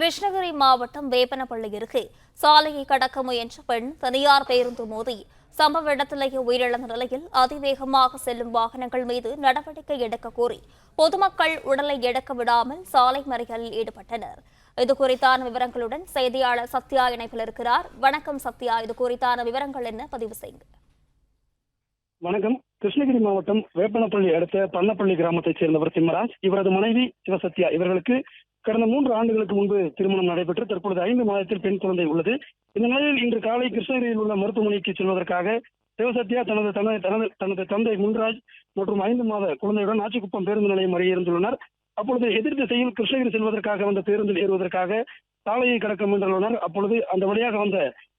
கிருஷ்ணகிரி மாவட்டம் வேப்பனப்பள்ளி அருகே சாலையை கடக்க முயன்ற பெண் தனியார் பேருந்து மோதி சம்பவ இடத்திலேயே உயிரிழந்த நிலையில் அதிவேகமாக செல்லும் வாகனங்கள் மீது நடவடிக்கை எடுக்க கோரி பொதுமக்கள் உடலை எடுக்க விடாமல் சாலை மறியலில் ஈடுபட்டனர். இது குறித்தான விவரங்களுடன் செய்தியாளர் சத்யா இணைப்பில் இருக்கிறார். வணக்கம் சத்யா. இது குறித்தான விவரங்கள் என்ன? பதிவு செய்யுங்க. வணக்கம். கிருஷ்ணகிரி மாவட்டம் வேப்பனப்பள்ளி அடுத்த பன்னப்பள்ளி கிராமத்தைச் சேர்ந்தவர் சிம்மராஜ் இவரது மனைவி சிவசத்யா. இவர்களுக்கு கடந்த மூன்று ஆண்டுகளுக்கு முன்பு திருமணம் நடைபெற்று தற்பொழுது ஐந்து மாதத்தில் பெண் குழந்தை உள்ளது. இந்த நிலையில் இன்று காலை கிருஷ்ணகிரியில் உள்ள மருத்துவமனைக்கு செல்வதற்காக சிவசத்யா தனது தனது தனது தந்தை முன்ராஜ் மற்றும் ஐந்து மாத குழந்தையுடன் ஆச்சிக்குப்பம் பேருந்து நிலையம் அருகே இருந்துள்ளனர். அப்பொழுது எதிர் திசையில் கிருஷ்ணகிரி செல்வதற்காக வந்த பேருந்தில் ஏறுவதற்காக சாலையை கடக்க முயன்றுள்ளனர் அப்பொழுது அந்த வழியாக வந்த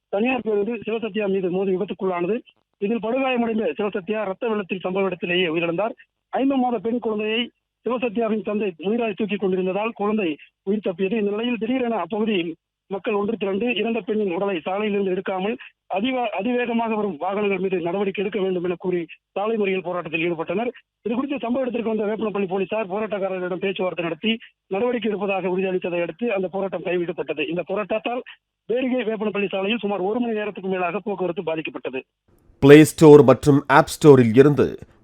தனியார் பேருந்து சிவசத்யா மீது மோதி விபத்துக்குள்ளானது. இதில் படுகாயமடைந்த சிவசத்யா ரத்த வெள்ளத்தில் சம்பவ இடத்திலேயே உயிரிழந்தார். ஐந்து மாத பெண் குழந்தையை சிவசத்யாவின் தந்தை முனிராஜ் தூக்கிக் கொண்டிருந்ததால் குழந்தை உயிர் தப்பியது. இந்த நிலையில் திடீரென அப்பகுதியில் மக்கள் ஒன்று திரண்டு இறந்த பெண்ணின் உடலை சாலையிலிருந்து எடுக்காமல் அதிவ அதிவேகமாக வரும் வாகனங்கள் மீது நடவடிக்கை எடுக்க வேண்டும் என கூறி சாலை மறியல் போராட்டத்தில் ஈடுபட்டனர். இது குறித்து சம்பவ இடத்திற்கு வந்த வேப்பனப்பள்ளி போலீசார் போராட்டக்காரர்களிடம் பேச்சுவார்த்தை நடத்தி நடவடிக்கை எடுப்பதாக உறுதியளித்ததை அடுத்து அந்த போராட்டம் கைவிடப்பட்டது. இந்த போராட்டத்தால் பேரிகை வேப்பனப்பள்ளி சாலையில் சுமார் ஒரு மணி நேரத்துக்கு மேலாக போக்குவரத்து பாதிக்கப்பட்டது. பிளே ஸ்டோர் மற்றும் ஆப் ஸ்டோரில் இருந்து